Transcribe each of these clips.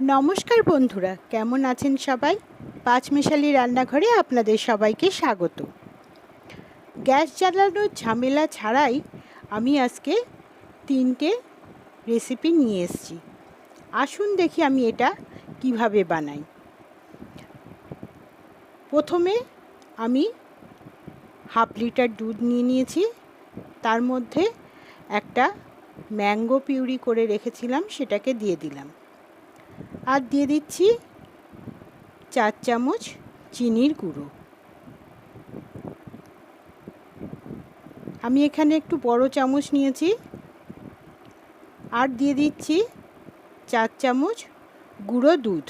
নমস্কার বন্ধুরা, কেমন আছেন সবাই? পাঁচমিশালি রান্নাঘরে আপনাদের সবাইকে স্বাগত। গ্যাস জ্বালানোর ঝামেলা ছাড়াই আমি আজকে তিনটে রেসিপি নিয়ে এসেছি। আসুন দেখি আমি এটা কীভাবে বানাই। প্রথমে আমি হাফ লিটার দুধ নিয়ে নিয়েছি। তার মধ্যে একটা ম্যাঙ্গো পিউরি করে রেখেছিলাম, সেটাকে দিয়ে দিলাম। আর দিয়ে দিচ্ছি চার চামচ চিনির গুঁড়ো। আমি এখানে একটু বড় চামচ নিয়েছি। আর দিয়ে দিচ্ছি চার চামচ গুঁড়ো দুধ।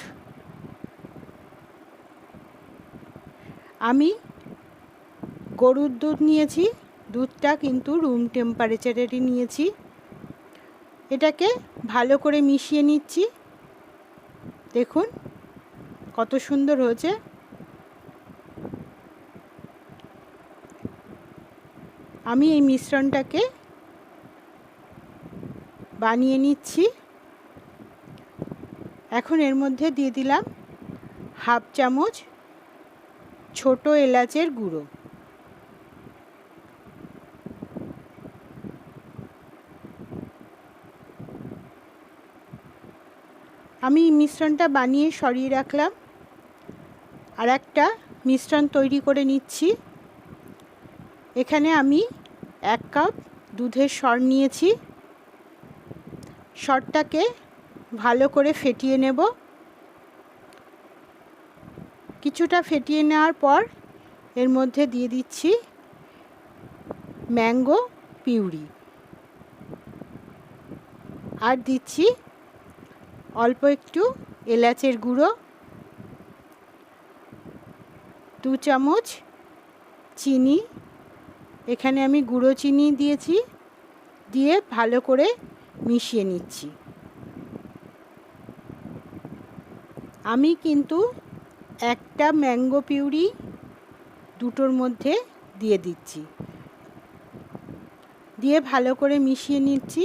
আমি গরুর দুধ নিয়েছি, দুধটা কিন্তু রুম টেম্পারেচারেরই নিয়েছি। এটাকে ভালো করে মিশিয়ে নিচ্ছি। দেখুন, কত সুন্দর হয়েছে। আমি এই মিশ্রণটাকে বানিয়ে নিচ্ছি। এখন এর মধ্যে দিয়ে দিলাম হাফ চামচ ছোট এলাচের গুঁড়ো। আমি মিশ্রণটা বানিয়ে সরিয়ে রাখলাম। আর একটা মিশ্রণ তৈরি করে নিচ্ছি। এখানে আমি এক কাপ দুধের সর নিয়েছি। সরটাকে ভালো করে ফেটিয়ে নেব। কিছুটা ফেটিয়ে নেওয়ার পর এর মধ্যে দিয়ে দিচ্ছি ম্যাঙ্গো পিউরি। আর দিচ্ছি অল্প একটু এলাচের গুঁড়ো, দু চামচ চিনি। এখানে আমি গুঁড়ো চিনি দিয়েছি, দিয়ে ভালো করে মিশিয়ে নিচ্ছি। আমি কিন্তু একটা ম্যাঙ্গো পিউরি দুটোর মধ্যে দিয়ে দিচ্ছি। দিয়ে ভালো করে মিশিয়ে নিচ্ছি।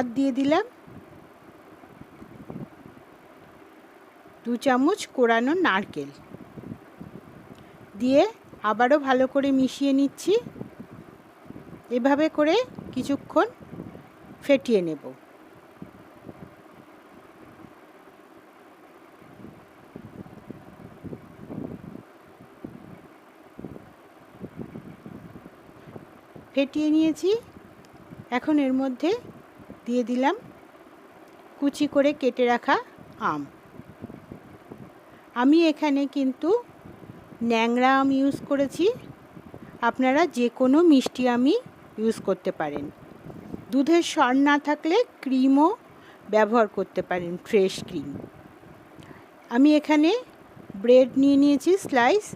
আর দিয়ে দিলাম। দু চামচ কোরানো নারকেল। দিয়ে আবারও ভালো করে মিশিয়ে নিচ্ছি। এভাবে করে কিছুক্ষণ ফেটিয়ে নেব। ফেটিয়ে নিয়েছি। এখন এর মধ্যে দিয়ে দিলাম। কুচি করে কেটে রাখা আম। আমি এখানে কিন্তু ন্যাংরা আম ইউজ করেছি। আপনারা যে কোনো মিষ্টি আমি ইউজ করতে পারেন। দুধের সর না থাকলে ক্রিমও ব্যবহার করতে পারেন ফ্রেশ ক্রিম আমি এখানে ব্রেড নিয়ে নিয়েছি স্লাইস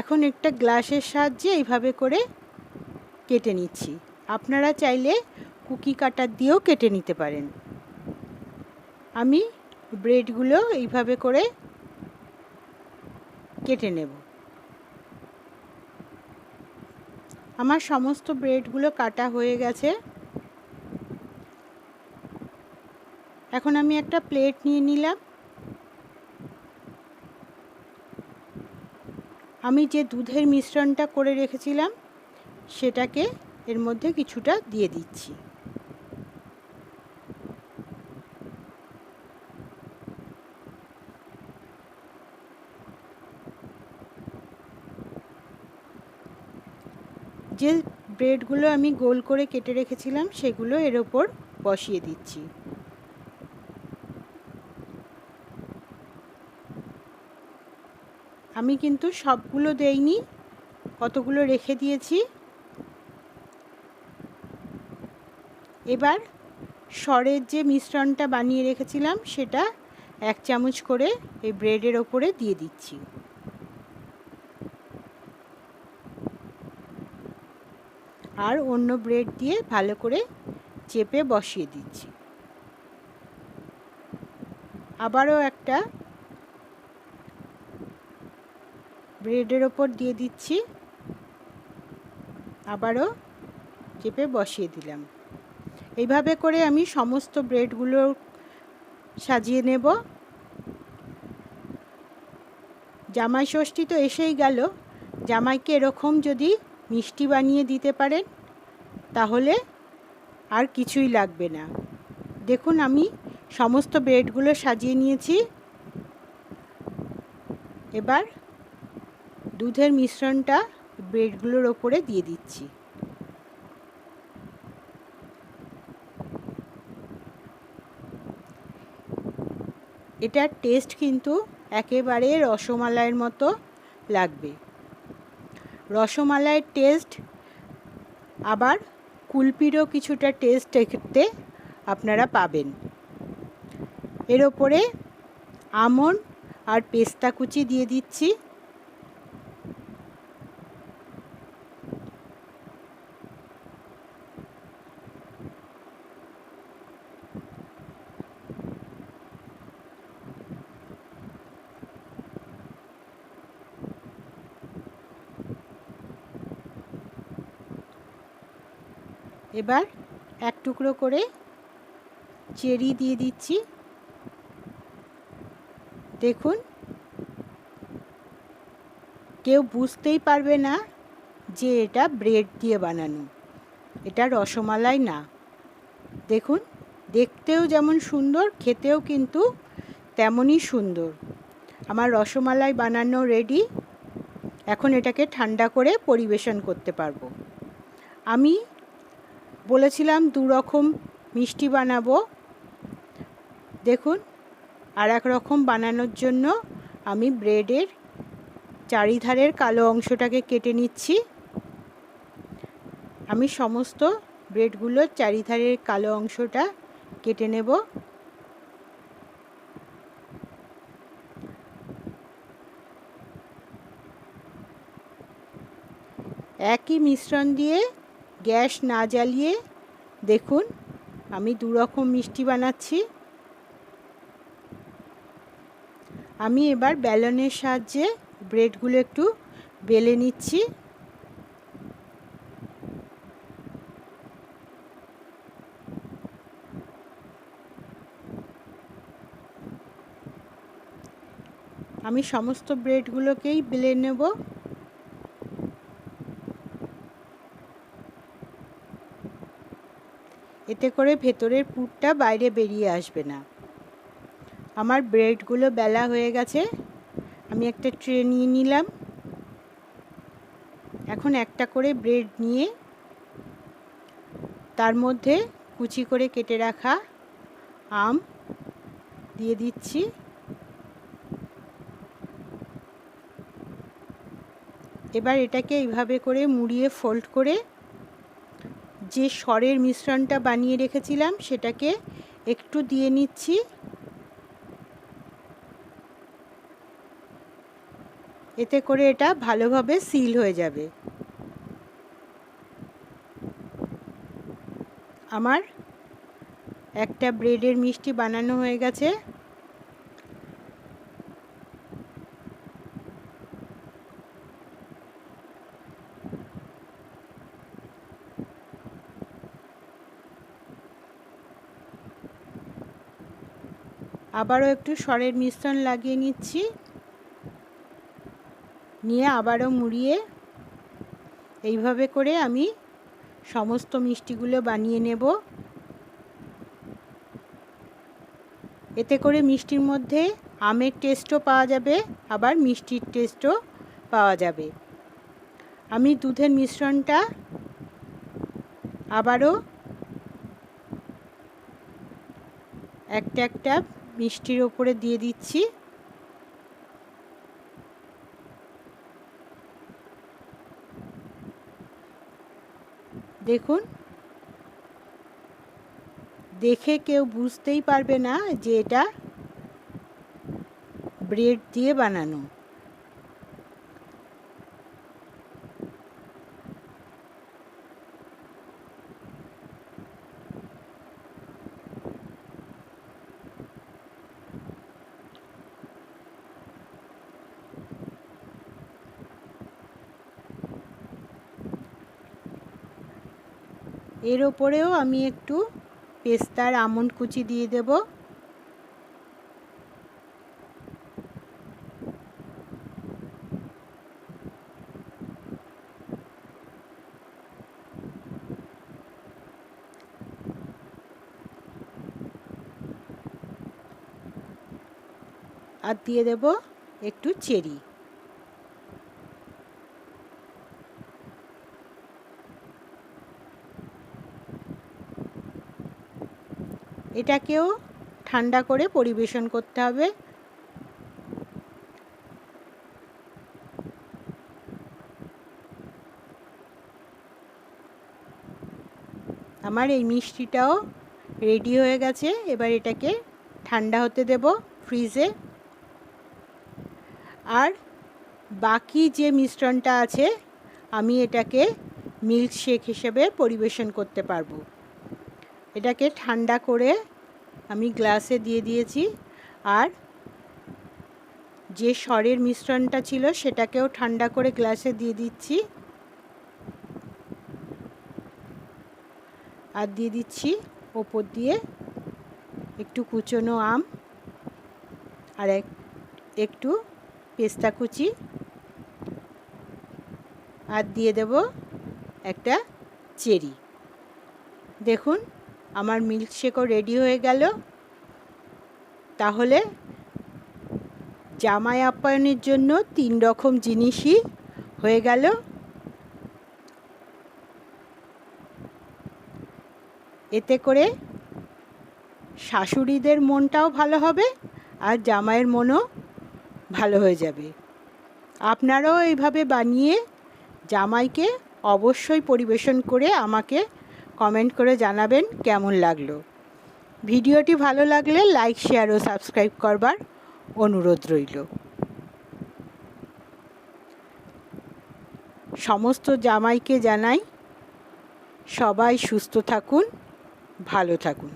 এখন একটা গ্লাসের সাহায্যে এইভাবে করে কেটে নিচ্ছি। আপনারা চাইলে কুকি কাটার দিয়েও কেটে নিতে পারেন। আমি ব্রেডগুলো এইভাবে করে কেটে নেব। আমার সমস্ত ব্রেডগুলো কাটা হয়ে গেছে। এখন আমি একটা প্লেট নিয়ে নিলাম। আমি যে দুধের মিশ্রণটা করে রেখেছিলাম, সেটাকে এর মধ্যে কিছুটা দিয়ে দিচ্ছি। যে ব্রেডগুলো আমি গোল করে কেটে রেখেছিলাম, সেগুলো এর ওপর বসিয়ে দিচ্ছি। আমি কিন্তু সবগুলো দেইনি, কতগুলো রেখে দিয়েছি। এবার সরের যে মিশ্রণটা বানিয়ে রেখেছিলাম, সেটা এক চামচ করে এই ব্রেডের ওপরে দিয়ে দিচ্ছি। আর অন্য ব্রেড দিয়ে ভালো করে চেপে বসিয়ে দিচ্ছি। আবারও একটা ব্রেডের ওপর দিয়ে দিচ্ছি। আবারও চেপে বসিয়ে দিলাম। এইভাবে করে আমি সমস্ত ব্রেডগুলো সাজিয়ে নেব। জামাই ষষ্ঠী তো এসেই গেল। জামাইকে এরকম যদি মিষ্টি বানিয়ে দিতে পারেন, তাহলে আর কিছুই লাগবে না। দেখুন, আমি সমস্ত ব্রেডগুলো সাজিয়ে নিয়েছি। এবার দুধের মিশ্রণটা ব্রেডগুলোর ওপরে দিয়ে দিচ্ছি। এটার টেস্ট কিন্তু একেবারে রসমালাইয়ের মতো লাগবে। রসমালাইয়ের টেস্ট, আবার কুলপিরও কিছুটা টেস্ট এতে আপনারা পাবেন। এর ওপরে আমন আর পেস্তা কুচি দিয়ে দিচ্ছি। এবার এক টুকরো করে চেরি দিয়ে দিচ্ছি। দেখুন, কেউ বুঝতেই পারবে না যে এটা ব্রেড দিয়ে বানানো। এটা রসমালাই না। দেখুন, দেখতেও যেমন সুন্দর, খেতেও কিন্তু তেমনই সুন্দর। আমার রসমালাই বানানো রেডি এখন এটাকে ঠান্ডা করে পরিবেশন করতে পারব। আমি বলেছিলাম দু রকম মিষ্টি বানাবো। দেখুন, আর এক রকম বানানোর জন্য আমি ব্রেডের চারিধারের কালো অংশটাকে কেটে নিচ্ছি। আমি সমস্ত ব্রেডগুলোর চারিধারের কালো অংশটা কেটে নেব। একই মিশ্রণ দিয়ে গ্যাস না জ্বালিয়ে দেখুন, আমি দু রকম মিষ্টি বানাচ্ছি। আমি এবার ব্যালনের সাহায্যে ব্রেডগুলো একটু বেলে নিচ্ছি। আমি সমস্ত ব্রেডগুলোকেই বেলে নেব। এতে করে ভেতরের পুরটা বাইরে বেরিয়ে আসবে না। আমার ব্রেডগুলো বেলা হয়ে গেছে। আমি একটা ট্রে নিয়ে নিলাম। এখন একটা করে ব্রেড নিয়ে তার মধ্যে কুচি করে কেটে রাখা আম দিয়ে দিচ্ছি। এবার এটাকে এইভাবে করে মুড়িয়ে ফোল্ড করে যে স্বরের মিশ্রণটা বানিয়ে রেখেছিলাম, সেটাকে একটু দিয়ে নিচ্ছি। এতে করে এটা ভালোভাবে সিল হয়ে যাবে। আমার একটা ব্রেডের মিষ্টি বানানো হয়ে গেছে। আবারও একটু সরের মিশ্রণ লাগিয়ে নিচ্ছি। নিয়ে আবারও মুড়িয়ে এইভাবে করে আমি সমস্ত মিষ্টিগুলো বানিয়ে নেব। এতে করে মিষ্টির মধ্যে আমের টেস্টও পাওয়া যাবে, আবার মিষ্টির টেস্টও পাওয়া যাবে। আমি দুধের মিশ্রণটা আবারও একটা একটা মিষ্টির ওপরে দিয়ে দিচ্ছি। দেখুন। দেখে কেউ বুঝতেই পারবে না যে এটা ব্রেড দিয়ে বানানো। এর ওপরেও আমি একটু পেস্তার আমন্ড কুচি দিয়ে দেব। আর দিয়ে দেব একটু চেরি। এটাকেও ঠান্ডা করে পরিবেশন করতে হবে। আমার এই মিষ্টিটাও রেডি হয়ে গেছে। এবার এটাকে ঠান্ডা হতে দেব ফ্রিজে। আর বাকি যে মিশ্রণটা আছে, আমি এটাকে মিল্কশেক হিসেবে পরিবেশন করতে পারব। এটাকে ঠান্ডা করে আমি গ্লাসে দিয়ে দিয়েছি। আর যে স্বরের মিশ্রণটা ছিল সেটাকেও ঠান্ডা করে গ্লাসে দিয়ে দিচ্ছি। আর দিয়ে দিচ্ছি ওপর দিয়ে একটু কুচনো আম আর এক, একটু পেস্তা কুচি। আর দিয়ে দেব একটা চেরি। দেখুন আমার মিল্কশেকও রেডি হয়ে গেল। তাহলে জামাই আপ্যায়নের জন্য তিন রকম জিনিসই হয়ে গেল। এতে করে শাশুড়িদের মনটাও ভালো হবে আর জামাইয়ের মনও ভালো হয়ে যাবে। আপনারাও এইভাবে বানিয়ে জামাইকে অবশ্যই পরিবেশন করে আমাকে কমেন্ট করে জানাবেন কেমন লাগল। ভিডিওটি ভালো লাগলে লাইক, শেয়ার ও সাবস্ক্রাইব করবার অনুরোধ রইল। সমস্ত জামাইকে জানাই সবাই সুস্থ থাকুন, ভালো থাকুন।